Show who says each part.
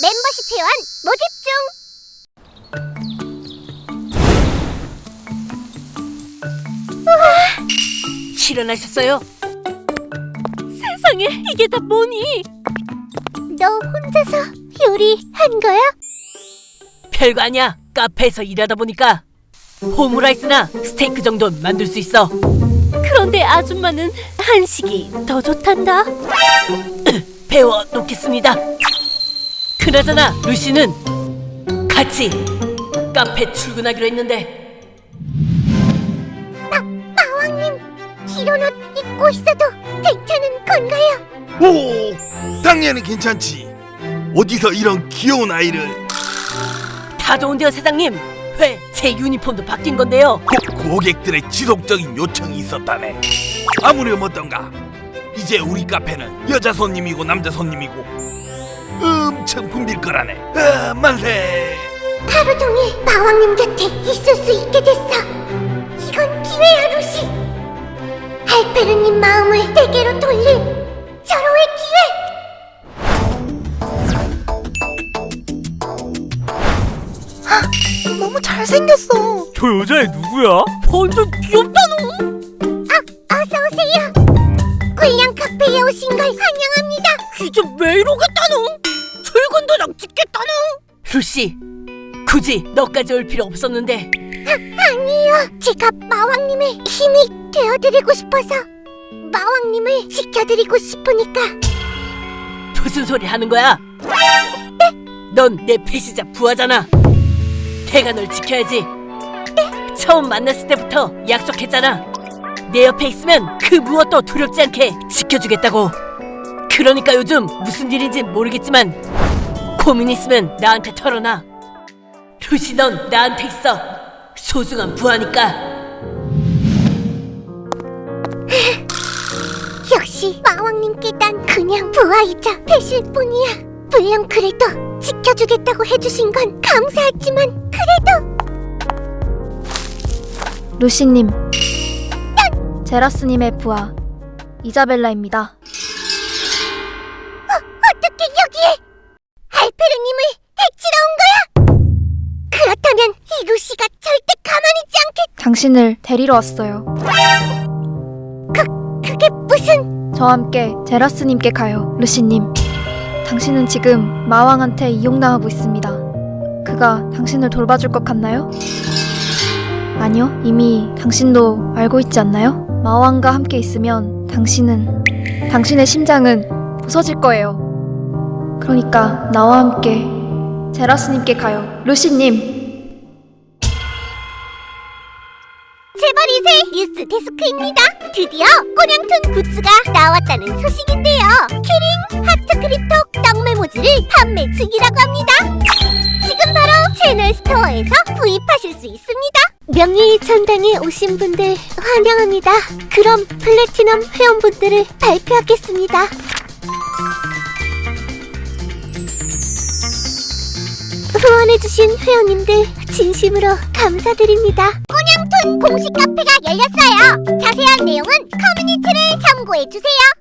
Speaker 1: 멤버십 회원 모집 중.
Speaker 2: 실현하셨어요? 세상에 이게 다 뭐니?
Speaker 1: 너 혼자서 요리한 거야?
Speaker 2: 별거 아니야. 카페에서 일하다 보니까 오므라이스나 스테이크 정도는 만들 수 있어. 그런데 아줌마는 한식이 더 좋단다. 배워 놓겠습니다. 그나저나 루시는 같이 카페 출근하기로 했는데
Speaker 1: 마왕님 이런 옷 입고 있어도 괜찮은 건가요?
Speaker 3: 오, 당연히 괜찮지. 어디서 이런 귀여운 아이를
Speaker 2: 다 좋은데요 사장님. 왜 제 유니폼도 바뀐 건데요?
Speaker 3: 고, 고객들의 지속적인 요청이 있었다네. 아무렴 어떤가? 이제 우리 카페는 여자 손님이고 남자 손님이고 엄청 붐빌 거라네. 아, 만세!
Speaker 1: 하루 종일 마왕님 곁에 있을 수 있게 됐어. 이건 기회야, 루시. 알페르님 마음을 내게로 돌릴 절호의 기회.
Speaker 4: 너무 잘생겼어.
Speaker 5: 저 여자애 누구야?
Speaker 2: 완전 귀엽다노.
Speaker 1: 아, 어서 오세요. 꿀량 카페에 오신 걸 환영합니다.
Speaker 2: 이제 왜 이러겠다노? 출근도장 찍겠다노? 루시, 굳이 너까지 올 필요 없었는데
Speaker 1: 아니요. 제가 마왕님의 힘이 되어드리고 싶어서 마왕님을 지켜드리고 싶으니까
Speaker 2: 무슨 소리 하는 거야? 넌 내 배시자 부하잖아. 내가 널 지켜야지. 처음 만났을 때부터 약속했잖아. 내 옆에 있으면 그 무엇도 두렵지 않게 지켜주겠다고. 그러니까 요즘 무슨 일인지 모르겠지만 고민 있으면 나한테 털어놔. 루시 넌 나한테 있어. 소중한 부하니까.
Speaker 1: 역시 마왕님께 난 그냥 부하이자 배실 뿐이야. 물론 그래도 지켜주겠다고 해주신 건 감사하지만 그래도
Speaker 4: 루시님, 제라스님의 부하 이자벨라입니다. 당신을 데리러 왔어요.
Speaker 1: 그게 무슨?
Speaker 4: 저와 함께 제라스님께 가요, 루시님. 당신은 지금 마왕한테 이용당하고 있습니다. 그가 당신을 돌봐줄 것 같나요? 아니요, 이미 당신도 알고 있지 않나요? 마왕과 함께 있으면 당신은, 당신의 심장은 부서질 거예요. 그러니까 나와 함께 제라스님께 가요, 루시님.
Speaker 1: 재벌이세 뉴스 데스크입니다. 드디어 꼬냥툰 굿즈가 나왔다는 소식인데요. 키링 하트 크립톡 떡 메모지를 판매 중이라고 합니다. 지금 바로 채널 스토어에서 구입하실 수 있습니다. 명예의 전당에 오신 분들 환영합니다. 그럼 플래티넘 회원분들을 발표하겠습니다. 후원해주신 회원님들 진심으로 감사드립니다. 꼬냥툰 공식 카페가 열렸어요. 자세한 내용은 커뮤니티를 참고해주세요.